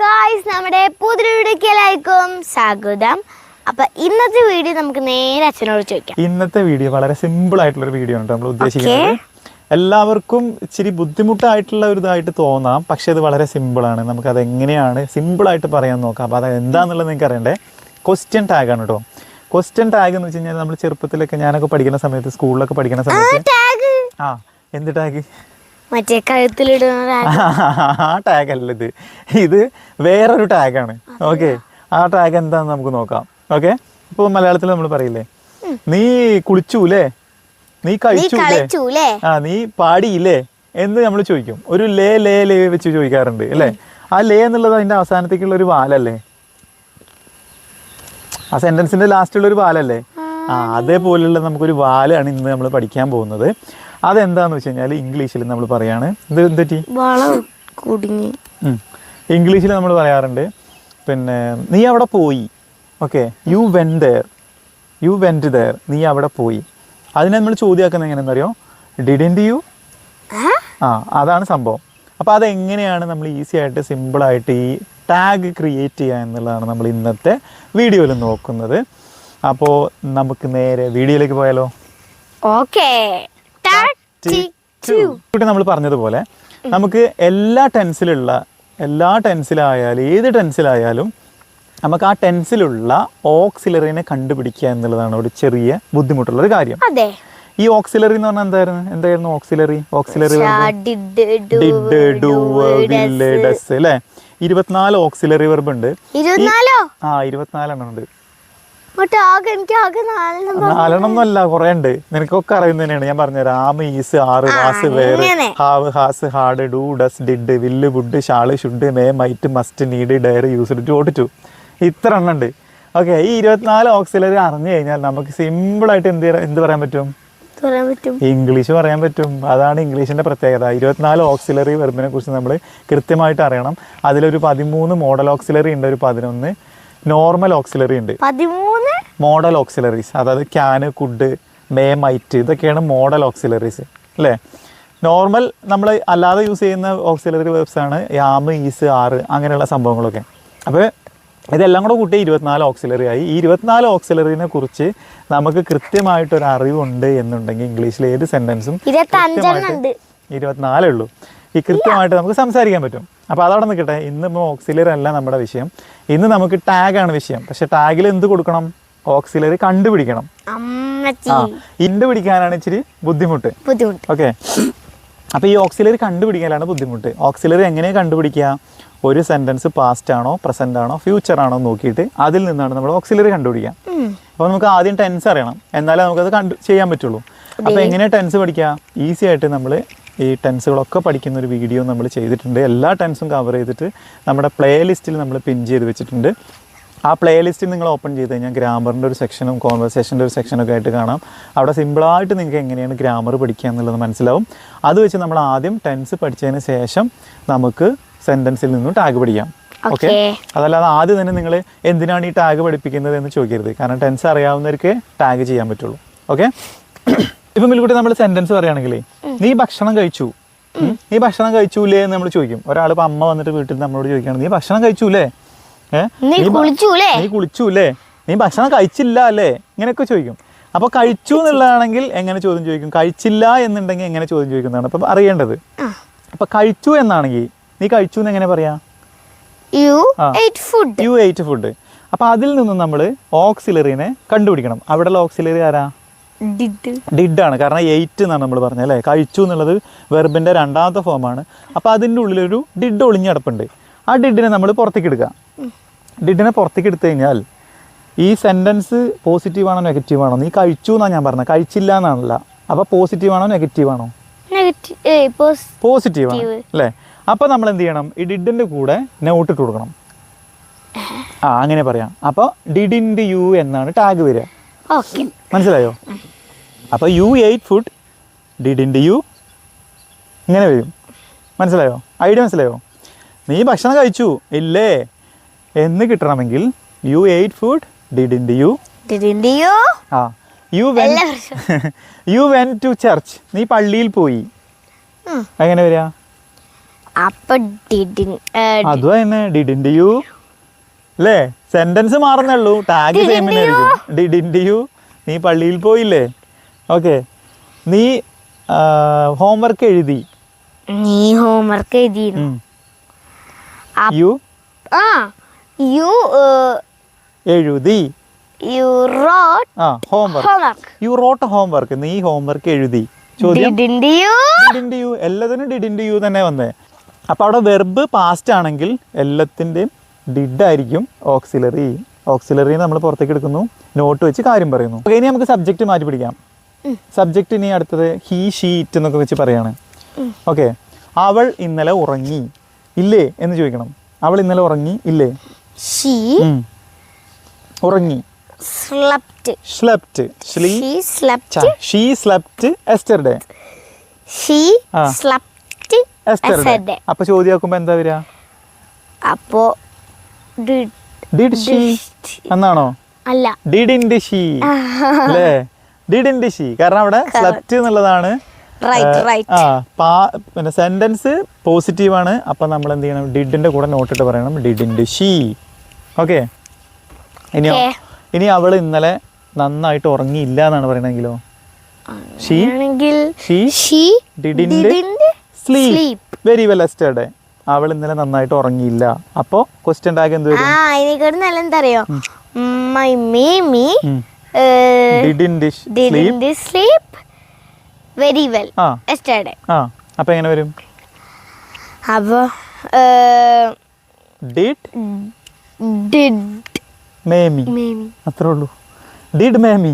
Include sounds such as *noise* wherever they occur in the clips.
Guys നമ്മുടെ പുതിയ വീഡിയോയിലേക്കും സ്വാഗതം. അപ്പൊ ഇന്നത്തെ വീഡിയോ നമുക്ക് നേരെ അച്ഛനോട് ചോദിക്കാം. ഇന്നത്തെ വീഡിയോ വളരെ സിമ്പിൾ ആയിട്ടുള്ള ഒരു വീഡിയോ ആണ് നമ്മൾ ഉദ്ദേശിക്കുന്നത്. എല്ലാവർക്കും ഇച്ചിരി ബുദ്ധിമുട്ടായിട്ടുള്ള ഒരു ഇതായിട്ട് തോന്നാം പക്ഷെ ഇത് വളരെ സിമ്പിൾ ആണ്. നമുക്ക് അത് എങ്ങനെയാണ് സിമ്പിൾ ആയിട്ട് പറയാൻ നോക്കാം. അപ്പോൾ അത് എന്താണെന്നുള്ളത് നിങ്ങൾക്ക് അറിയണ്ടേ? ക്വസ്റ്റ്യൻ ടാഗ് ആണ് കേട്ടോ. ക്വസ്റ്റ്യൻ ടാഗ് എന്ന് വെച്ച് കഴിഞ്ഞാൽ നമ്മൾ ചെറുപ്പത്തിലൊക്കെ ഞാനൊക്കെ പഠിക്കുന്ന സമയത്ത് സ്കൂളിലൊക്കെ പഠിക്കുന്ന സമയത്ത് ആ എന്ത് ടാഗ് മറ്റേ കഴുത്തിലിടുന്ന. ആ ടാഗ്. അല്ല ഇത്. ഇത് വേറൊരു ടാഗാണ്. ഓക്കെ. ആ ടാഗ് എന്താന്ന് നമുക്ക് നോക്കാം. ഓക്കെ. ഇപ്പൊ മലയാളത്തിൽ നമ്മൾ പറയില്ലേ? നീ കുളിച്ചൂലേ? നീ കഴിച്ചൂലേ? ആ നീ പാടിയില്ലേ? എന്ന് നമ്മൾ ചോദിക്കും. ഒരു ലേ ലേ ലേ വെച്ച് ചോദിക്കാറുണ്ട് അല്ലേ? ആ ലേ എന്നുള്ളത് അതിന്റെ അവസാനത്തേക്കുള്ള ഒരു വാലല്ലേ? ആ സെന്റൻസിന്റെ ലാസ്റ്റുള്ള ഒരു വാലല്ലേ? ആ. അതേപോലെയുള്ള നമുക്കൊരു വാലാണ് ഇന്ന് നമ്മൾ പഠിക്കാൻ പോകുന്നത്. അതെന്താന്ന് വെച്ച് കഴിഞ്ഞാൽ ഇംഗ്ലീഷിൽ നമ്മൾ പറയാണ്. ഇത് എന്തെറ്റി വളം കുടുങ്ങി. ഇംഗ്ലീഷിൽ നമ്മൾ പറയാറുണ്ട് പിന്നെ നീ അവിടെ പോയി. Okay you went there you went there നീ അവിടെ പോയി. അതിനെ നമ്മൾ ചോദ്യമാക്കുന്നത് എങ്ങനെയാണെന്ന് അറിയോ? ഡിഡിന്റ് യു ആ? ആ അതാണ് സംഭവം. അപ്പോൾ അതെങ്ങനെയാണ് നമ്മൾ ഈസി ആയിട്ട് സിമ്പിളായിട്ട് ഈ ടാഗ് ക്രിയേറ്റ് ചെയ്യുക എന്നുള്ളതാണ് നമ്മൾ ഇന്നത്തെ വീഡിയോയിൽ നോക്കുന്നത്. അപ്പോൾ നമുക്ക് നേരെ വീഡിയോയിലേക്ക് പോയാലോ? ഓക്കേ ഇവിടെ നമ്മൾ പറഞ്ഞതുപോലെ നമുക്ക് എല്ലാ ടെൻസിലുള്ള എല്ലാ ടെൻസിലായാലും ഏത് ടെൻസിലായാലും നമുക്ക് ആ ടെൻസിലുള്ള ഓക്സിലറിനെ കണ്ടുപിടിക്കുക എന്നുള്ളതാണ് ഒരു ചെറിയ ബുദ്ധിമുട്ടുള്ള ഒരു കാര്യം ഈ ഓക്സിലറി എന്ന് പറഞ്ഞാൽ എന്തായിരുന്നു? എന്തായിരുന്നു ഓക്സിലറി? ഓക്സിലറി അല്ലേ? ഇരുപത്തിനാല് ഓക്സിലറി വെർബ് ഉണ്ട്. ആ ഇരുപത്തിനാലെണ്ണം ഉണ്ട്. മറ്റേ ആകെ എനിക്ക് ആകെ നാലെണ്ണം പറഞ്ഞു. നാലെണ്ണം ഒന്നും അല്ല കുറെ ഉണ്ട് നിനക്കൊക്കെ അറിയുന്ന തന്നെയാണ് ഞാൻ പറഞ്ഞത്. Am is are has were. Have has had do does did will would shall should may might must need dare used to to. ഇത്ര എണ്ണം ഉണ്ട്. ഓക്കെ ഈ ഇരുപത്തിനാല് ഓക്സിലറി അറിഞ്ഞു കഴിഞ്ഞാൽ നമുക്ക് സിമ്പിൾ ആയിട്ട് എന്ത് എന്ത് പറയാൻ പറ്റും? പറയാൻ പറ്റും. ഇംഗ്ലീഷ് പറയാൻ പറ്റും. അതാണ് ഇംഗ്ലീഷിന്റെ പ്രത്യേകത. ഇരുപത്തിനാല് ഓക്സിലറി വെർബിനെ കുറിച്ച് നമ്മൾ കൃത്യമായിട്ട് അറിയണം. അതിലൊരു പതിമൂന്ന് മോഡൽ ഓക്സിലറി ഉണ്ട് ഒരു പതിനൊന്ന്. നോർമൽ ഓക്സിലറി ഉണ്ട്. പതിമൂന്ന്? മോഡൽ ഓക്സിലറീസ് അതായത് ക്യാന് കുഡ് മേ മൈറ്റ് ഇതൊക്കെയാണ് മോഡൽ ഓക്സിലറീസ് അല്ലേ? നോർമൽ നമ്മൾ അല്ലാതെ യൂസ് ചെയ്യുന്ന ഓക്സിലറി വേർബ്സ് ആണ് യാമ് ഈസ് ആറ് അങ്ങനെയുള്ള സംഭവങ്ങളൊക്കെ. അപ്പോൾ ഇതെല്ലാം കൂടെ കൂട്ടി ഇരുപത്തിനാല് ഓക്സിലറി ആയി. ഈ ഇരുപത്തിനാല് ഓക്സിലറിനെ കുറിച്ച് നമുക്ക് കൃത്യമായിട്ടൊരു അറിവുണ്ട് എന്നുണ്ടെങ്കിൽ ഇംഗ്ലീഷിൽ ഏത് സെന്റൻസും ഇരുപത്തിനാലേ ഉള്ളൂ. ഈ കൃത്യമായിട്ട് നമുക്ക് സംസാരിക്കാൻ പറ്റും. അപ്പോൾ അതവിടെ നിൽക്കട്ടെ. ഇന്ന് ഇപ്പോൾ ഓക്സിലറി അല്ല നമ്മുടെ വിഷയം. ഇന്ന് നമുക്ക് ടാഗാണ് വിഷയം. പക്ഷെ ടാഗിൽ എന്ത് കൊടുക്കണം? ഓക്സിലറി കണ്ടുപിടിക്കണം. ആ ഇണ്ട് പിടിക്കാനാണ് ഇച്ചിരി ബുദ്ധിമുട്ട്. ഓക്കെ. അപ്പോൾ ഈ ഓക്സിലറി കണ്ടുപിടിക്കാനാണ് ബുദ്ധിമുട്ട്. ഓക്സിലറി എങ്ങനെയാ കണ്ടുപിടിക്കുക? ഒരു സെന്റൻസ് പാസ്റ്റ് ആണോ പ്രസന്റ് ആണോ ഫ്യൂച്ചർ ആണോ നോക്കിയിട്ട് അതിൽ നിന്നാണ് നമ്മൾ ഓക്സിലറി കണ്ടുപിടിക്കുക. അപ്പൊ അപ്പോൾ നമുക്ക് ആദ്യം ടെൻസ് അറിയണം. എന്നാലേ നമുക്കത് കണ്ടു ചെയ്യാൻ പറ്റുള്ളൂ. അപ്പോൾ എങ്ങനെ ടെൻസ് പഠിക്കാം? ഈസി ആയിട്ട് നമ്മൾ ഈ ടെൻസുകളൊക്കെ പഠിക്കുന്ന ഒരു വീഡിയോ നമ്മൾ ചെയ്തിട്ടുണ്ട്. എല്ലാ ടെൻസും കവർ ചെയ്തിട്ട് നമ്മുടെ പ്ലേ ലിസ്റ്റിൽ നമ്മൾ പിൻ ചെയ്ത് വെച്ചിട്ടുണ്ട്. ആ പ്ലേ ലിസ്റ്റിൽ നിങ്ങൾ ഓപ്പൺ ചെയ്ത് കഴിഞ്ഞാൽ ഗ്രാമറിന്റെ ഒരു സെക്ഷനും കോൺവെർസേഷന്റെ ഒരു സെക്ഷനൊക്കെ ആയിട്ട് കാണാം. അവിടെ സിമ്പിളായിട്ട് നിങ്ങൾക്ക് എങ്ങനെയാണ് ഗ്രാമർ പഠിക്കുക എന്നുള്ളത് മനസ്സിലാവും. അത് വെച്ച് നമ്മൾ ആദ്യം ടെൻസ് പഠിച്ചതിന് ശേഷം നമുക്ക് സെന്റൻസിൽ നിന്നും ടാഗ് പഠിക്കാം. ഓക്കെ അതല്ലാതെ ആദ്യം തന്നെ നിങ്ങൾ എന്തിനാണ് ഈ ടാഗ് പഠിപ്പിക്കുന്നത് എന്ന് ചോദിക്കരുത്. കാരണം ടെൻസ് അറിയാവുന്നവർക്ക് ടാഗ് ചെയ്യാൻ പറ്റുള്ളൂ. ഓക്കെ ഇപ്പം മിൽക്കുട്ടി നമ്മൾ സെന്റൻസ് പറയുകയാണെങ്കിലേ നീ ഭക്ഷണം കഴിച്ചു. നീ ഭക്ഷണം കഴിച്ചൂലേ? എന്ന് നമ്മൾ ചോദിക്കും. ഒരാൾ ഇപ്പൊ അമ്മ വന്നിട്ട് വീട്ടിൽ നമ്മളോട് ചോദിക്കുകയാണ് നീ ഭക്ഷണം കഴിച്ചൂലേ? നീ കുളിച്ചൂലേ? നീ കുളിച്ചൂലേ? നീ ഭക്ഷണം കഴിച്ചില്ല അല്ലേ? ഇങ്ങനെയൊക്കെ ചോദിക്കും. അപ്പൊ കഴിച്ചു എന്നുള്ളതാണെങ്കിൽ എങ്ങനെ ചോദ്യം ചോദിക്കും? കഴിച്ചില്ല എന്നുണ്ടെങ്കിൽ എങ്ങനെ ചോദ്യം ചോദിക്കുന്നതാണ് അപ്പൊ അറിയേണ്ടത്. അപ്പൊ കഴിച്ചു എന്നാണെങ്കിൽ നീ കഴിച്ചു എന്ന് എങ്ങനെ പറയാ? യു. എയ്റ്റ് ഫുഡ് അപ്പൊ അതിൽ നിന്നും നമ്മൾ ഓക്സിലറിനെ കണ്ടുപിടിക്കണം. അവിടെയുള്ള ഓക്സിലറി ആരാ? ഡിഡ് ആണ്. കാരണം എയ്റ്റ് എന്നാണ് നമ്മൾ പറഞ്ഞത് അല്ലേ? കഴിച്ചു എന്നുള്ളത് വെർബിന്റെ രണ്ടാമത്തെ ഫോമാണ് അപ്പോൾ അതിന്റെ ഉള്ളിലൊരു ഡിഡ് ഒളിഞ്ഞടപ്പുണ്ട് ആ ഡിഡിനെ നമ്മൾ പുറത്തേക്ക് എടുക്കുക. ഡിഡിനെ പുറത്തേക്ക് എടുത്തു കഴിഞ്ഞാൽ ഈ സെന്റൻസ് പോസിറ്റീവ് ആണോ നെഗറ്റീവ് ആണോ? നീ കഴിച്ചു എന്നാണ് ഞാൻ പറഞ്ഞത്. കഴിച്ചില്ല എന്നാണല്ല. അപ്പോൾ പോസിറ്റീവ് ആണോ നെഗറ്റീവ് ആണോ? പോസിറ്റീവ് ആണ് അല്ലേ? അപ്പോൾ നമ്മൾ എന്ത് ചെയ്യണം? ഈ ഡിഡിന്റെ കൂടെ നോട്ട് ഇട്ട് കൊടുക്കണം. ആ അങ്ങനെ പറയാം. അപ്പോൾ ഡിഡിന്റെ യു എന്നാണ് ടാഗ് വരിക. ഓക്കെ. മനസ്സിലായോ? അപ്പോൾ you ate food didn't you ഇങ്ങനെ വരും. മനസ്സിലായോ? ഐഡിയ മനസ്സിലായോ? നീ ഭക്ഷണം കഴിച്ചു. ഇല്ലേ? എന്ന് കിട്ടണമെങ്കിൽ you ate food didn't you didn't you ah. You went you went to church നീ പള്ളിയിൽ പോയി. എങ്ങനെ വരിക അപ്പൊ ഡിഡിൻ അതും തന്നെ ഡിഡിൻഡ് യു അല്ലേ സെന്റൻസ് മാറുന്നേ ഉള്ളൂ ടാഗ് ഡിഡിൻഡിയു സെയിം ആയിരിക്കും. ഡിഡിൻഡ് യു നീ പള്ളിയിൽ പോയില്ലേ? ഓക്കെ. നീ ഹോംവർക്ക് എഴുതി. നീ ഹോംവർക്ക് എഴുതി. യു? ആ യു എഴുതി. You wrote ah homework you wrote homework നീ ഹോംവർക്ക് എഴുതി. ചോദ്യം? ഡിഡിൻഡിയു എല്ലാത്തിനും ഡിഡിൻഡിയു തന്നെ വന്നേ. അപ്പോൾ അവിടെ വെർബ് പാസ്റ്റ് ആണെങ്കിൽ എല്ലാത്തിന്റെയും ഡിഡ് ആയിരിക്കും ഓക്സിലറി ഓക്സിലറി നമ്മൾ പുറത്തേക്ക് എടുക്കുന്നു. നോട്ട് വെച്ച് കാര്യം പറയുന്നു. ഇനി നമുക്ക് സബ്ജക്റ്റ് മാറ്റി പിടിക്കാം. സബ്ജക്റ്റ് ഇനി അടുത്തത് ഹീ ഷീറ്റ് എന്നൊക്കെ വെച്ച് പറയാണ്. ഓക്കെ അവൾ ഇന്നലെ ഉറങ്ങി. ഇല്ലേ എന്ന് ചോദിക്കണം. അവൾ ഇന്നലെ ഉറങ്ങി ഇല്ലേ? ഷീ ഉറങ്ങി. Slept slept sleigh she slept she slept yesterday she ah. Slept yesterday അപ്പൊ ചോദ്യമാക്കുമ്പോ എന്താ വരിക? അപ്പോ did- ഡിഡ്. ഷീ എന്നാണോ അല്ല. ഡിഡിൻഡ് ഷീ അല്ലേ? ഡിഡിൻഡ് ഷീ കാരണം അവിടെ സ്ലെപ്റ്റ് എന്നുള്ളതാണ് ആ പിന്നെ സെന്റൻസ് പോസിറ്റീവ് ആണ് അപ്പൊ നമ്മൾ എന്ത് ചെയ്യണം? ഡിഡിന്റെ കൂടെ നോട്ടിട്ട് പറയണം. Didn't she okay. ഇനിയോ ഇനി അവൾ ഇന്നലെ നന്നായിട്ട് ഉറങ്ങിയില്ല എന്നാണ് പറയണെങ്കിലോ? She? She? Didn't didn't sleep. Very well yesterday അവൾ ഇന്നലെ നന്നായിട്ട് ഉറങ്ങിയില്ല. അപ്പോ ക്വസ്റ്റ്യൻ ടാഗ് എന്ത് ആ വരും അതിനെക്കാട് നല്ല എന്താ അറിയോ my didn't sleep very well ah. Yesterday ആ അപ്പൊ എങ്ങനെ വരും? അപ്പോ ഡിഡ് ഡിഡ് മേമി അത്രേ ഉള്ളൂ. ഡിഡ് മേമി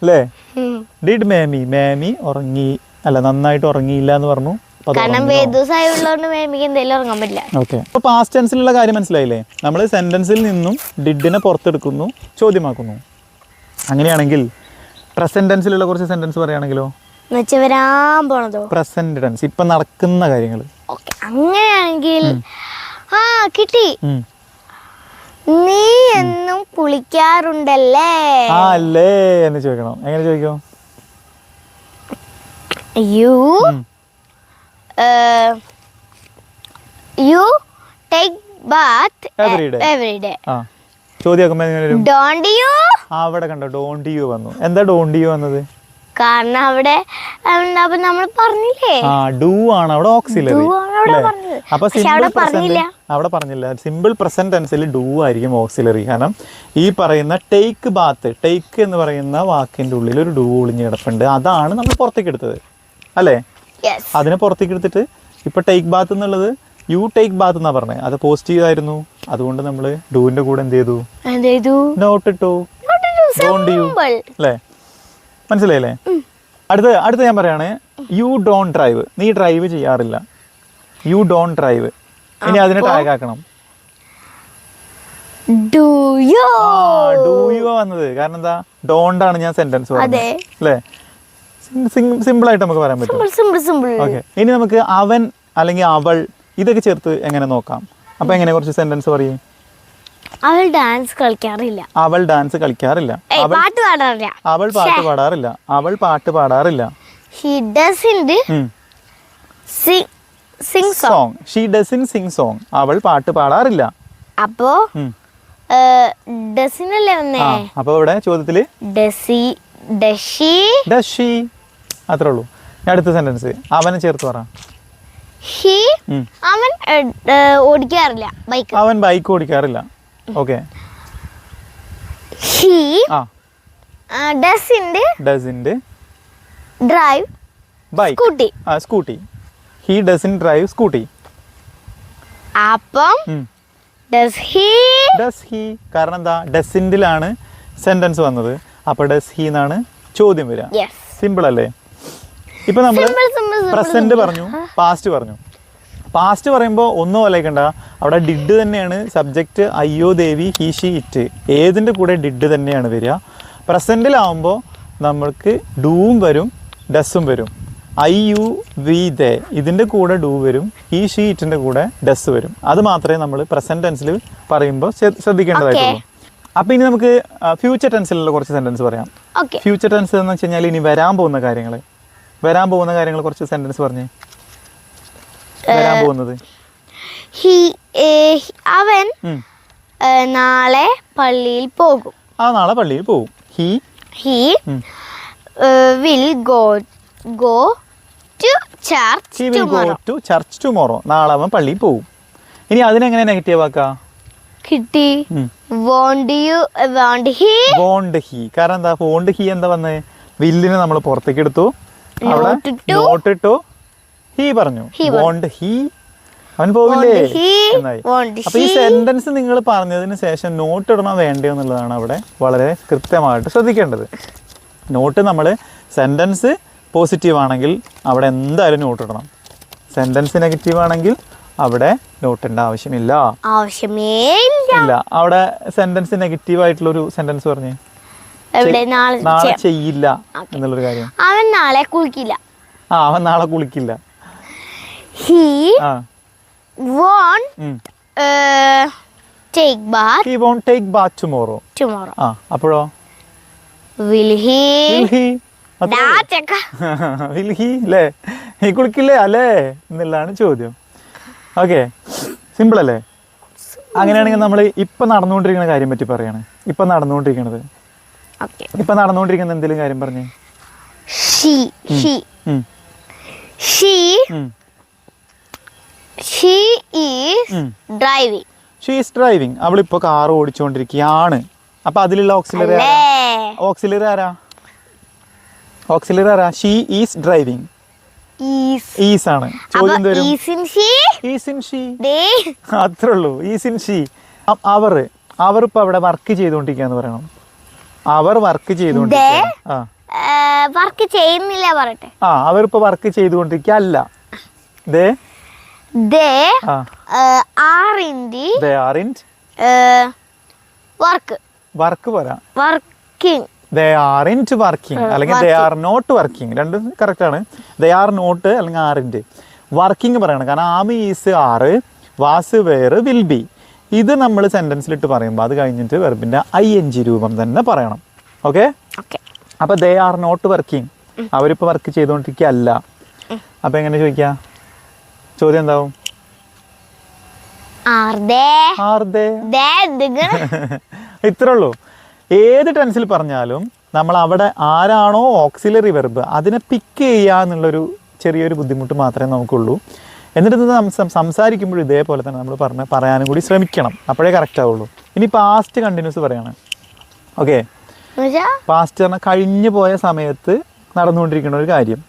അല്ലേ ഡിഡ് മേമി മേമി ഉറങ്ങി അല്ല നന്നായിട്ട് ഉറങ്ങിയില്ല എന്ന് പറഞ്ഞു. കാരണം? വേദൂസായുള്ളതുകൊണ്ട് എന്തെങ്കിലും ഉറങ്ങാൻ പറ്റില്ല. ഓക്കെ. അപ്പോൾ പാസ്റ്റ് ടെൻസിലുള്ള കാര്യം മനസ്സിലായില്ലേ? നമ്മൾ സെന്റൻസിൽ നിന്നും ഡിഡിനെ പുറത്തെടുക്കുന്നു ചോദ്യമാക്കുന്നു. അങ്ങനെയാണെങ്കിൽ പ്രസന്റ് ടെൻസിലുള്ള കുറച്ച് സെന്റൻസ് പറയുകയാണെങ്കിലോ വരാൻ പോണതോ? പ്രസന്റ് ടെൻസ് ഇപ്പം നടക്കുന്ന കാര്യങ്ങൾ അങ്ങനെയാണെങ്കിൽ ആ കിട്ടി. നീ എന്നും കുളിക്കാറുണ്ടല്ലേ? അല്ലേ? എന്ന് ചോദിക്കണം. എങ്ങനെ ചോദിക്കും? You hmm. You take bath Every day. Every day ആ ചോദ്യമാക്കുമ്പോൾ എങ്ങനെ വരും? ഡോണ്ട് യു ആ അവിടെ കണ്ടോ ഡോണ്ട് യു വന്നു. എന്താ ഡോണ്ട് യു വന്നത്? കാരണം അവിടെ എന്താ നമ്മൾ പറഞ്ഞില്ലേ? ആ ഡു ആണ് അവിടെ ഓക്സിലറി Do ആണ് അവിടെ പറഞ്ഞത്. അപ്പൊ പക്ഷെ സിമ്പിൾ അവിടെ പ്രസന്റ് പറഞ്ഞില്ല. അവിടെ പറഞ്ഞില്ല. സിമ്പിൾ പ്രസന്റ് ടെൻസിൽ ഡു ആയിരിക്കും ഓക്സിലറി. കാരണം ഈ പറയുന്ന ടേക്ക് ബാത്ത് ടേക്ക് എന്ന് പറയുന്ന വാക്കിന്റെ ഉള്ളിൽ ഒരു ഡു ഒളിഞ്ഞ് കിടപ്പുണ്ട്. അതാണ് നമ്മൾ പുറത്തേക്ക് എടുത്തത്. അല്ലേ? അതിനെ പുറത്തേക്ക് എടുത്തിട്ട് ഇപ്പൊ ടേക്ക് ബാത്ത് എന്നുള്ളത് യു ടേക്ക് ബാത്ത് എന്നാ പറഞ്ഞത് അത് പോസിറ്റീവ് ആയിരുന്നു അതുകൊണ്ട് നമ്മൾ ഡൂവിന്റെ കൂടെ എന്ത് ചെയ്തു? നോട്ട് ഇട്ടു. ഡോണ്ട് യു അല്ലേ മനസ്സിലായില്ലേ? അടുത്ത അടുത്ത ഞാൻ പറയാണ് യു ഡോൺ ഡ്രൈവ് നീ ഡ്രൈവ് ചെയ്യാറില്ല. യു ഡോൺ ഡ്രൈവ് ഇനി അതിനെ ടാഗ് ആക്കണം. ഡു യു വന്നത്. കാരണം എന്താ? ഡോണ്ട് ആണ് ഞാൻ സെന്റൻസ് പറഞ്ഞത്. അല്ലേ സിമ്പിൾ ആയിട്ട് നമുക്ക് പറയാൻ പറ്റും. സിമ്പിൾ സിമ്പിൾ ഓക്കെ ഇനി നമുക്ക് അവൻ അല്ലെങ്കിൽ അവൾ ഇതൊക്കെ ചേർത്ത് എങ്ങനെ നോക്കാം? അപ്പൊ എങ്ങനെ കുറച്ച് സെന്റൻസ് പറയും? അവൾ ഡാൻസ് കളിക്കാറില്ല. അവൾ ഡാൻസ് കളിക്കാറില്ല. അവൾ പാട്ട് പാടാറില്ല. അവൾ പാട്ട് പാടാറില്ല. അവൾ പാട്ട് പാടാറില്ല. He doesn't sing sing song she doesn't sing song അവൾ പാട്ട് പാടാറില്ല. അപ്പോ. ഡസിനല്ലേ വന്നേ? ആ അപ്പൊ ഇവിടെ ചോദ്യത്തിൽ? ഡസി ഡഷി ഡഷി അത്രേ ഉള്ളൂ. ഞാൻ അടുത്ത സെന്റൻസ് അവനെ ചേർത്ത് പറ. ഹി അവൻ ഓടിക്കാറില്ല ബൈക്ക് അവൻ bike ഓടിക്കാറില്ല. Okay he ah. Doesn't doesn't drive bike scooty ah scooty he doesn't drive scooty അപ്പം ഡസ് ഹി ഡസ് ഹി കാരണം എന്താ? ഡസിൻഡിലാണ് സെന്റൻസ് വന്നത്. അപ്പൊ ഡസ് ഹി എന്നാണ് ചോദ്യം വരിക. സിമ്പിൾ അല്ലേ? ഇപ്പൊ നമ്മൾ പ്രസന്റ് പറഞ്ഞു. പാസ്റ്റ് പറഞ്ഞു. പാസ്റ്റ് പറയുമ്പോൾ ഒന്നും അല്ലേക്കണ്ട അവിടെ ഡിഡ് തന്നെയാണ് സബ്ജക്റ്റ് അയ്യോ ദേവി ഹി ഷി ഇറ്റ് ഏതിന്റെ കൂടെ ഡിഡ് തന്നെയാണ് വരിക. പ്രസന്റിലാവുമ്പോൾ നമ്മൾക്ക് ഡൂവും വരും ഡസ്സും വരും. ഐ യു വി ദേ ഇതിന്റെ കൂടെ ഡൂ വരും ഈ ഷീറ്റിന്റെ കൂടെ ഡസ് വരും. അത് മാത്രമേ നമ്മൾ പ്രസന്റ് ടെൻസിൽ പറയുമ്പോൾ ശ്രദ്ധ- ശ്രദ്ധിക്കേണ്ടതായിട്ടുള്ളൂ. അപ്പോൾ ഇനി നമുക്ക് ഫ്യൂച്ചർ ടെൻസിലുള്ള കുറച്ച് സെന്റൻസ് പറയാം. ഫ്യൂച്ചർ ടെൻസ് എന്ന് വെച്ച് കഴിഞ്ഞാൽ ഇനി വരാൻ പോകുന്ന കാര്യങ്ങൾ വരാൻ പോകുന്ന കാര്യങ്ങൾ കുറച്ച് സെന്റൻസ് പറഞ്ഞു. വരാൻ പോകുന്നത്. അവൻ. നാളെ പള്ളിയിൽ പോകും. ആ നാളെ പള്ളിയിൽ പോകും. He he will go go to church he will go to church tomorrow നാളെ അവൻ പള്ളിയിൽ പോകും. ഇനി അതിനെ എങ്ങനെ നെഗറ്റീവ് ആക്കാം? കിട്ടി. Won't you won't he. Won't he. കാരണം എന്താ? വോണ്ട് ഹി എന്താ വന്നേ? വില്ലിനെ നമ്മൾ പുറത്തേക്ക് എടുത്തു. അവിടെ നോട്ട് ടു ഹി പറഞ്ഞു. വോണ്ട് ഹി അവൻ പോവില്ലേ? എന്നായി. അപ്പൊ ഈ സെന്റൻസ് നിങ്ങൾ പറഞ്ഞതിന് ശേഷം നോട്ട് ഇടണോ വേണ്ടയോ എന്നുള്ളതാണ് അവിടെ വളരെ കൃത്യമായിട്ട് ശ്രദ്ധിക്കേണ്ടത്. നോട്ട് നമ്മൾ സെന്റൻസ് പോസിറ്റീവ് ആണെങ്കിൽ അവിടെ എന്തായാലും നോട്ട് ഇടണം. സെന്റൻസ് നെഗറ്റീവ് ആണെങ്കിൽ അവിടെ നോട്ടിന്റെ ആവശ്യമില്ല. ആവശ്യമേ ഇല്ല. അവിടെ സെന്റൻസ് നെഗറ്റീവ് ആയിട്ടുള്ള ഒരു സെന്റൻസ് പറഞ്ഞേ. എവിടെ? നാളെ നാളെ ചെയ്യാം. ചെയ്യില്ല എന്നുള്ളൊരു കാര്യം. അവൻ നാളെ കുളിക്കില്ല. ആ അവൻ നാളെ കുളിക്കില്ല. He won't take bath he won't take bath tomorrow tomorrow ah അപ്പോഴോ? Will he will he Will he? അല്ലേ *laughs* നീ കുളിക്കില്ലേ? അല്ലേ? എന്നുള്ളതാണ് ചോദ്യം. ഓക്കെ. സിമ്പിൾ അല്ലേ? അങ്ങനെയാണെങ്കിൽ നമ്മൾ ഇപ്പം നടന്നുകൊണ്ടിരിക്കുന്ന കാര്യം പറ്റി പറയാണ്. ഇപ്പം നടന്നുകൊണ്ടിരിക്കുന്നത് ഇപ്പം നടന്നുകൊണ്ടിരിക്കുന്ന എന്തെങ്കിലും കാര്യം പറഞ്ഞു? She she she she is. Driving she is driving അവളിപ്പോൾ കാർ ഓടിച്ചുകൊണ്ടിരിക്കുകയാണ് അപ്പൊ അതിലുള്ള ഓക്സിലറി ഓക്സിലറി ആരാ? ഓക്സിലറി ആരാ? ഷീ ഈസ് ഡ്രൈവിംഗ് ഈസ് ആണ്. ചോദ്യം തരും അത്രേ ഉള്ളൂ. ഈസിൻ ഷീ അവർ അവർ ഇപ്പൊ അവിടെ വർക്ക് ചെയ്തുകൊണ്ടിരിക്കുകയെന്ന് പറയണം. അവർ വർക്ക് ചെയ്തുകൊണ്ടിരിക്കുക വർക്ക് ചെയ്യുന്നില്ല പറയട്ടെ ആ അവരിപ്പോ വർക്ക് ചെയ്തുകൊണ്ടിരിക്കുക അല്ല they. They are in the they are in work work പോരാ. Working they are in working അല്ലെങ്കിൽ ദേ ആർ നോട്ട് വർക്കിംഗ് രണ്ടും കറക്റ്റ് ആണ്. ദേ ആർ നോട്ട് അല്ലെങ്കിൽ വർക്കിംഗ് പറയണം. കാരണം am is are was were will be. ഇത് നമ്മൾ സെന്റൻസിലിട്ട് പറയുമ്പോൾ അത് കഴിഞ്ഞിട്ട് വെർബിന്റെ ഐ എൻ ജി രൂപം തന്നെ പറയണം. ഓക്കെ അപ്പൊ അപ്പോൾ ദേ ആർ നോട്ട് വർക്കിംഗ് അവരിപ്പോൾ വർക്ക് ചെയ്തുകൊണ്ടിരിക്കുക അല്ല അപ്പോൾ എങ്ങനെ ചോദിക്കുക ചോദ്യം എന്താവും? *laughs* ഇത്രേ ഉള്ളൂ. ഏത് ടെൻസിൽ പറഞ്ഞാലും നമ്മൾ അവിടെ ആരാണോ ഓക്സിലറി വെർബ് അതിനെ പിക്ക് ചെയ്യുക എന്നുള്ളൊരു ചെറിയൊരു ബുദ്ധിമുട്ട് മാത്രമേ നമുക്കുള്ളൂ. എന്നിട്ട് ഇത് സംസാരിക്കുമ്പോൾ ഇതേപോലെ തന്നെ നമ്മൾ പറഞ്ഞ് പറയാനും കൂടി ശ്രമിക്കണം. അപ്പോഴേ കറക്റ്റ് ആവുള്ളൂ. ഇനി പാസ്റ്റ് കണ്ടിന്യൂസ് പറയാണ്. ഓക്കെ പാസ്റ്റ് പറഞ്ഞാൽ കഴിഞ്ഞു പോയ സമയത്ത് നടന്നുകൊണ്ടിരിക്കുന്ന ഒരു കാര്യം.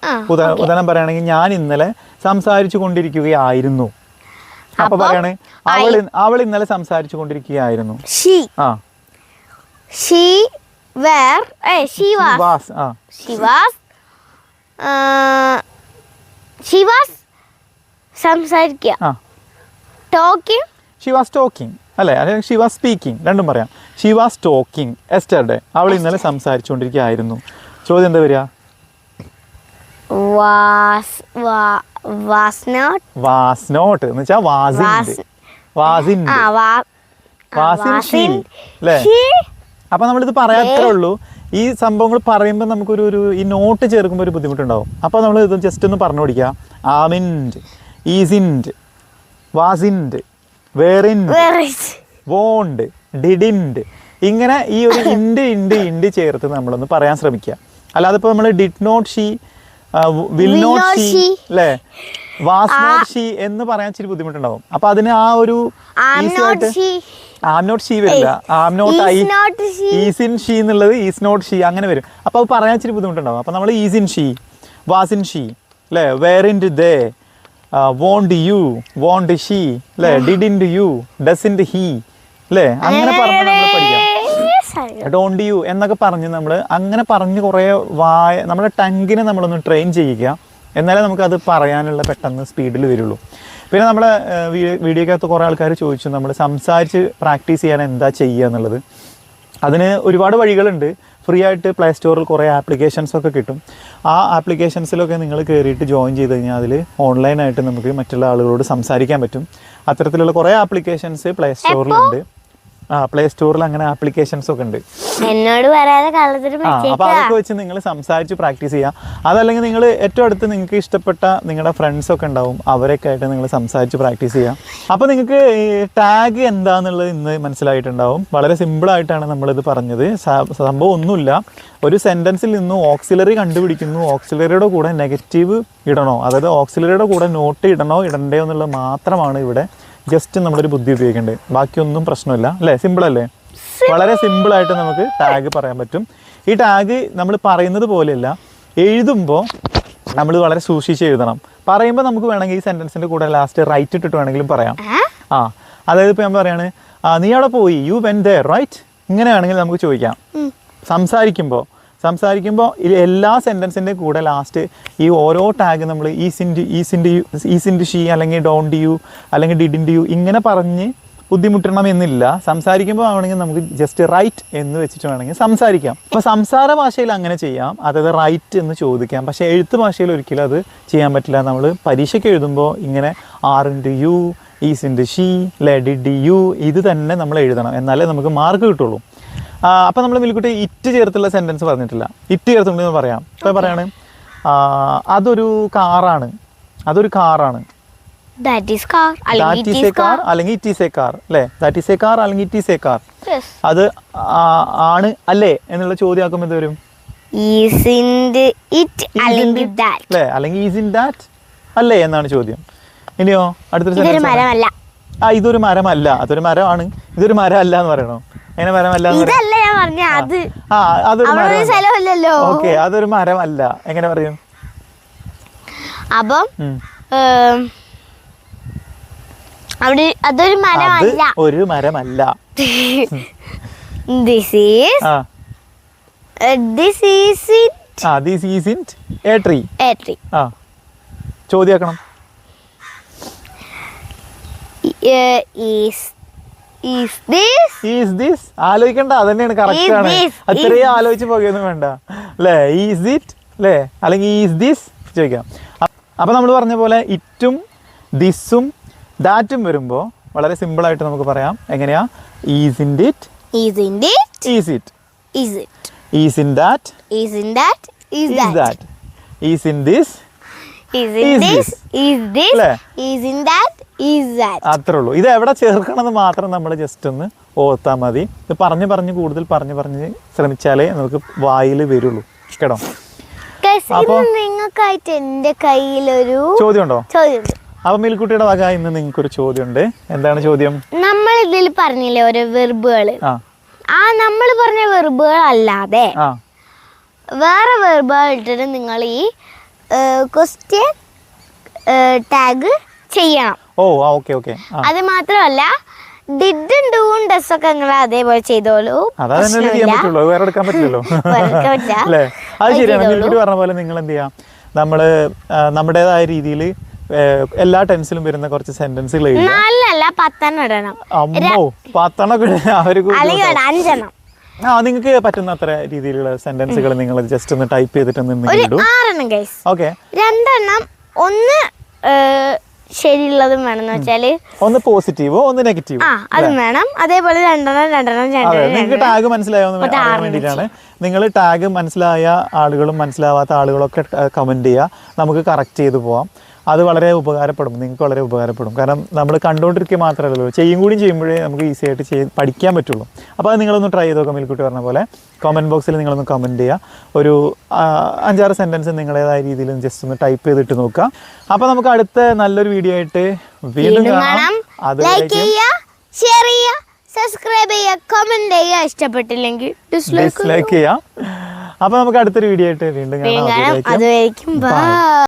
ഉദാഹരണം പറയുകയാണെങ്കിൽ ഞാൻ ഇന്നലെ സംസാരിച്ചു കൊണ്ടിരിക്കുകയായിരുന്നു. അപ്പൊ പറയാണ് അവൾ അവൾ ഇന്നലെ സംസാരിച്ചു കൊണ്ടിരിക്കുകയായിരുന്നു. ഷീ. ആ. ഷീ സംസാരിക്കുക. ആ. ടോക്കിംഗ് ഷി വാസ് ടോക്കിംഗ് അല്ലേ? അല്ലെങ്കിൽ ഷി വാസ് സ്പീക്കിംഗ് രണ്ടും പറയാം. ഷി വാസ് ടോക്കിംഗ് എസ്റ്റർഡേ അവൾ ഇന്നലെ സംസാരിച്ചുകൊണ്ടിരിക്കുകയായിരുന്നു. ചോദ്യം എന്താ വരിക? വാസ് നോട്ട് എന്ന് വെച്ചാൽ വാസിൻ ഷീ അല്ലേ? അപ്പൊ നമ്മളിത് പറയാത്രേ ഉള്ളൂ. ഈ സംഭവങ്ങൾ പറയുമ്പോൾ നമുക്കൊരു ഒരു ഈ നോട്ട് ചേർക്കുമ്പോൾ ഒരു ബുദ്ധിമുട്ടുണ്ടാവും. അപ്പോൾ നമ്മൾ ഇത് ജസ്റ്റ് ഒന്ന് പറഞ്ഞു പിടിക്കുക ആമിൻഡ് ഈസിൻഡ് വാസിൻഡ് വേറിൻഡ് വേറെ വോണ്ട് ഡിഡിൻഡ്. ഇങ്ങനെ ഈ ഒരു ഇൻഡ് ഇൻഡ് ഇൻഡ് ചേർത്ത് നമ്മളൊന്ന് പറയാൻ ശ്രമിക്കുക. അല്ലാതെ ഇപ്പോൾ നമ്മൾ did not she will not not she. അല്ലേ വാസ് നോട്ട് ഷീ എന്ന് പറയാൻ ഇച്ചിരി ബുദ്ധിമുട്ടുണ്ടാവും. അപ്പൊ അതിന് ആ ഒരു ആയിട്ട് she. ആം നോട്ട് ഷീ വരില്ല. Am not Is I isn't. Is she എന്നുള്ളത് ഈസ് നോട്ട് ഷീ അങ്ങനെ വരും. അപ്പോൾ അത് പറയാൻ ഇച്ചിരി ബുദ്ധിമുട്ടുണ്ടാവും. അപ്പോൾ നമ്മൾ ഈസിൻ ഷീ വാസിൻ ഷീ അല്ലേ weren't they won't you won't she അല്ലേ didn't you doesn't he അല്ലേ അങ്ങനെ പറഞ്ഞ് നമ്മൾ പഠിക്കാം. ഡോണ്ട് യു എന്നൊക്കെ പറഞ്ഞ് നമ്മൾ അങ്ങനെ പറഞ്ഞ് കുറേ വായ നമ്മുടെ ടങ്കിനെ നമ്മളൊന്ന് ട്രെയിൻ ചെയ്യുക എന്നാലേ നമുക്കത് പറയാനുള്ള പെട്ടെന്ന് സ്പീഡിൽ വരുള്ളൂ. പിന്നെ നമ്മളെ വീഡിയോക്കകത്ത് കുറേ ആൾക്കാർ ചോദിച്ചു നമ്മൾ സംസാരിച്ച് പ്രാക്ടീസ് ചെയ്യാൻ എന്താ ചെയ്യുക എന്നുള്ളത്. അതിന് ഒരുപാട് വഴികളുണ്ട്. ഫ്രീ ആയിട്ട് പ്ലേ സ്റ്റോറിൽ കുറേ ആപ്ലിക്കേഷൻസ് ഒക്കെ കിട്ടും. ആ ആപ്ലിക്കേഷൻസിലൊക്കെ നിങ്ങൾ കയറിയിട്ട് ജോയിൻ ചെയ്ത് കഴിഞ്ഞാൽ അതിൽ ഓൺലൈനായിട്ട് നമുക്ക് മറ്റുള്ള ആളുകളോട് സംസാരിക്കാൻ പറ്റും. അത്തരത്തിലുള്ള കുറേ ആപ്ലിക്കേഷൻസ് പ്ലേ സ്റ്റോറിലുണ്ട് ആ പ്ലേ സ്റ്റോറിൽ അങ്ങനെ ആപ്ലിക്കേഷൻസ് ഒക്കെ ഉണ്ട്. എന്നോട് അപ്പൊ അതൊക്കെ വെച്ച് നിങ്ങൾ സംസാരിച്ച് പ്രാക്ടീസ് ചെയ്യാം. അതല്ലെങ്കിൽ നിങ്ങൾ ഏറ്റവും അടുത്ത് നിങ്ങൾക്ക് ഇഷ്ടപ്പെട്ട നിങ്ങളുടെ ഫ്രണ്ട്സ് ഒക്കെ ഉണ്ടാവും. അവരൊക്കെ ആയിട്ട് നിങ്ങൾ സംസാരിച്ച് പ്രാക്ടീസ് ചെയ്യാം. അപ്പൊ നിങ്ങൾക്ക് ഈ ടാഗ് എന്താന്നുള്ളത് ഇന്ന് മനസ്സിലായിട്ടുണ്ടാവും. വളരെ സിമ്പിൾ ആയിട്ടാണ് നമ്മളിത് പറഞ്ഞത്. സംഭവം ഒന്നുമില്ല. ഒരു സെന്റൻസിൽ നിന്നും ഓക്സിലറി കണ്ടുപിടിക്കുന്നു. ഓക്സിലറിയുടെ കൂടെ നെഗറ്റീവ് ഇടണോ? അതായത് ഓക്സിലറിയുടെ കൂടെ നോട്ട് ഇടണോ? ഇടണ്ടോ എന്നുള്ളത് മാത്രമാണ് ഇവിടെ ജസ്റ്റ് നമ്മളൊരു ബുദ്ധി ഉപയോഗിക്കേണ്ടത് ബാക്കിയൊന്നും പ്രശ്നമില്ല. അല്ലേ? സിമ്പിൾ അല്ലേ? വളരെ സിമ്പിൾ ആയിട്ട് നമുക്ക് ടാഗ് പറയാൻ പറ്റും. ഈ ടാഗ് നമ്മൾ പറയുന്നത് പോലെയല്ല. എഴുതുമ്പോൾ നമ്മൾ വളരെ സൂക്ഷിച്ച് എഴുതണം. പറയുമ്പോൾ നമുക്ക് വേണമെങ്കിൽ ഈ സെന്റൻസിന്റെ കൂടെ ലാസ്റ്റ് റൈറ്റ് ഇട്ടിട്ട് വേണമെങ്കിലും പറയാം. ആ? അതായത് ഇപ്പോൾ ഞാൻ പറയാണ് നീ അവിടെ പോയി. യു വെൻ ദർ റൈറ്റ് ഇങ്ങനെ വേണമെങ്കിൽ നമുക്ക് ചോദിക്കാം. സംസാരിക്കുമ്പോൾ സംസാരിക്കുമ്പോൾ എല്ലാ സെന്റൻസിന്റെ കൂടെ ലാസ്റ്റ് ഈ ഓരോ ടാഗ് നമ്മൾ ഈ സിൻഡ് ഈ ഈസിന്റെ യു ഈ ഈസിന്റെ ഷീ അല്ലെങ്കിൽ ഡോണ്ട് യു അല്ലെങ്കിൽ ഡിഡിന്റെ യു ഇങ്ങനെ പറഞ്ഞ് ബുദ്ധിമുട്ടണം എന്നില്ല സംസാരിക്കുമ്പോൾ ആണെങ്കിൽ നമുക്ക് ജസ്റ്റ് റൈറ്റ് എന്ന് വെച്ചിട്ട് വേണമെങ്കിൽ സംസാരിക്കാം. അപ്പോൾ സംസാര ഭാഷയിൽ അങ്ങനെ ചെയ്യാം. അതായത് റൈറ്റ് എന്ന് ചോദിക്കാം. പക്ഷേ എഴുത്ത് ഭാഷയിൽ ഒരിക്കലും അത് ചെയ്യാൻ പറ്റില്ല. നമ്മൾ പരീക്ഷയ്ക്ക് എഴുതുമ്പോൾ ഇങ്ങനെ aren't you isn't she did you ഇത് തന്നെ നമ്മൾ എഴുതണം. എന്നാലേ നമുക്ക് മാർക്ക് കിട്ടുള്ളൂ. അപ്പം നമ്മൾ മിൽക്കുട്ടി ഇറ്റ് ചേർത്തുള്ള സെന്റൻസ് പറഞ്ഞിട്ടില്ല. ഇറ്റ് ചേർത്തുണ്ടെന്ന് പറയാം. ഇപ്പോൾ പറയാണ് അതൊരു കാറാണ്. അതൊരു കാറാണ്. ദാറ്റ് ഈസ് കാർ അല്ലെങ്കിൽ ഇറ്റ് ഈസ് എ കാർ അല്ലേ? ദാറ്റ് ഈസ് എ കാർ അല്ലെങ്കിൽ ഇറ്റ് ഈസ് എ കാർ. അത് ആണ് അല്ലേ എന്നുള്ള ചോദ്യം ആക്കുമ്പോൾ എന്ത് വരും? അല്ലെങ്കിൽ that. അല്ലേ? അല്ലെങ്കിൽ ഈസ് ഇൻ ദാറ്റ് അല്ലേ എന്നാണ് ചോദ്യം. ഇനിയോ അടുത്തൊരു മരമല്ല. ആ ഇതൊരു മരമല്ല. അതൊരു മരമാണ്. ഇതൊരു മരമല്ല എന്ന് പറയണോ? എങ്ങനെ മരമല്ല ഇതല്ല ഞാൻ പറഞ്ഞ അത് ആ അതൊരു ഓക്കെ അതൊരു മരമല്ല. എങ്ങനെ പറയും? അപ്പം. അവിടെ അതൊരു മരമല്ല. ഒരു മരമല്ല. This is this is it ആ this is a tree a tree ആ. ചോദ്യാക്കണം ഈസ് ദിസ്? ആലോചിക്കണ്ട അതന്നെയാണ് കറക്റ്റ് ആണ്? അത്രയും ആലോചിച്ച് പോകുകയൊന്നും വേണ്ട. അല്ലേ ഈസ് ഇറ്റ് അല്ലേ അല്ലെങ്കിൽ ഈസ് ദിസ്? ചോദിക്കാം. അ- അപ്പൊ നമ്മൾ പറഞ്ഞ പോലെ ഇറ്റും ദിസും ദാറ്റും വരുമ്പോൾ വളരെ സിമ്പിൾ ആയിട്ട് നമുക്ക് പറയാം. എങ്ങനെയാ? Isn't it isn't it is it. Is it. Isn't that isn't that is that. Isn't this അത്രേ ഉള്ളൂ. ഇത് എവിടെ ചേർക്കണം എന്ന് മാത്രം നമ്മൾ ജസ്റ്റ് ഒന്ന് ഓർത്താൽ മതി. ഇത് പറഞ്ഞ് പറഞ്ഞ് കൂടുതൽ പറഞ്ഞ് പറഞ്ഞ് ശ്രമിച്ചാലേ നമുക്ക് വായിൽ വരുള്ളൂ. കേട്ടോ? അപ്പൊ- നിങ്ങൾക്കായിട്ട് എന്റെ കയ്യിലൊരു ചോദ്യമുണ്ടോ? ചോദ്യമുണ്ട്. അപ്പൊ മിൽക്കുട്ടിയുടെ വക ഇന്ന് നിങ്ങൾക്ക് ഒരു ചോദ്യം ചോദ്യമുണ്ട്. എന്താണ് ചോദ്യം? നമ്മൾ ഇതിൽ പറഞ്ഞില്ലേ ഓരോ വെർബുകൾ ആ. നമ്മൾ പറഞ്ഞ വെർബുകൾ അല്ലാതെ വേറെ വെർബുകൾ ഇട്ടിട്ട് നിങ്ങൾ ഈ ക്വസ്റ്റ്യൻ ടാഗ് ചെയ്യണം. Oh okay okay. അത് മാത്രമല്ല ഡിഡും ഡൂവും ഡ്രസ്സൊക്കെ നിങ്ങൾ അതേപോലെ ചെയ്തോളൂ. വേറെ എടുക്കാൻ പറ്റില്ലല്ലോ. *laughs* അത് ശരിയാണ്. പറഞ്ഞ പോലെ നിങ്ങൾ എന്ത് ചെയ്യാം നമ്മുടേതായ രീതിയിൽ എല്ലാ ടെൻസിലും വരുന്ന കുറച്ച് സെന്റൻസുകൾ നാലിനല്ല പത്തെണ്ണം ഇടണം. അമ്മോ പത്തെണ്ണം വേണ്ട അഞ്ചെണ്ണം. ആ നിങ്ങൾക്ക് പറ്റുന്ന അത്ര രീതിയിലുള്ള സെന്റൻസുകൾ നിങ്ങൾ ജസ്റ്റ് ഒന്ന് ടൈപ്പ് ചെയ്തിട്ട് ഒന്ന് ആറെണ്ണം ഗൈസ് ഓക്കെ രണ്ടെണ്ണം ഒന്ന് ശരിയുള്ളതും വേണം വെച്ചാൽ ഒന്ന് പോസിറ്റീവോ ഒന്ന് നെഗറ്റീവോ അതും വേണം. അതേപോലെ രണ്ടെണ്ണം രണ്ടെണ്ണം നിങ്ങൾക്ക് ടാഗ് മനസ്സിലായോ വേണ്ടിയിട്ടാണ്. നിങ്ങൾ ടാഗ് മനസ്സിലായ ആളുകളും മനസ്സിലാവാത്ത ആളുകളൊക്കെ കമന്റ് ചെയ്യുക നമുക്ക് കറക്റ്റ് ചെയ്തു പോവാം. അത് വളരെ ഉപകാരപ്പെടും. നിങ്ങൾക്ക് വളരെ ഉപകാരപ്പെടും. കാരണം നമ്മൾ കണ്ടുകൊണ്ടിരിക്കുക മാത്രമല്ലല്ലോ. ചെയ്യും കൂടി ചെയ്യുമ്പോഴേ നമുക്ക് ഈസി ആയിട്ട് ചെയ്ത് പഠിക്കാൻ പറ്റുള്ളൂ. അപ്പോൾ അത് നിങ്ങളൊന്ന് ട്രൈ ചെയ്ത് നോക്കാം മിൽക്കുട്ടി പറഞ്ഞ പോലെ. കമന്റ് ബോക്സിൽ നിങ്ങളൊന്ന് കമന്റ് ചെയ്യുക ഒരു അഞ്ചാറ് സെന്റൻസ് നിങ്ങളുടേതായ രീതിയിൽ ജസ്റ്റ് ഒന്ന് ടൈപ്പ് ചെയ്തിട്ട് നോക്കുക. അപ്പോൾ നമുക്ക് അടുത്ത നല്ലൊരു വീഡിയോ ആയിട്ട് വീണ്ടും കാണാം. അതുവരേക്കും ഷെയർ ചെയ്യുക സബ്സ്ക്രൈബ് ചെയ്യുക കമന്റ് ചെയ്യുക ഇഷ്ടപ്പെട്ടില്ലെങ്കിൽ ഡിസ്ലൈക്ക് ഡിസ്ലൈക്ക് ചെയ്യാം. അപ്പൊ നമുക്ക് അടുത്തൊരു വീഡിയോ ആയിട്ട് വീണ്ടും കാണാം. അതുവരേക്കും.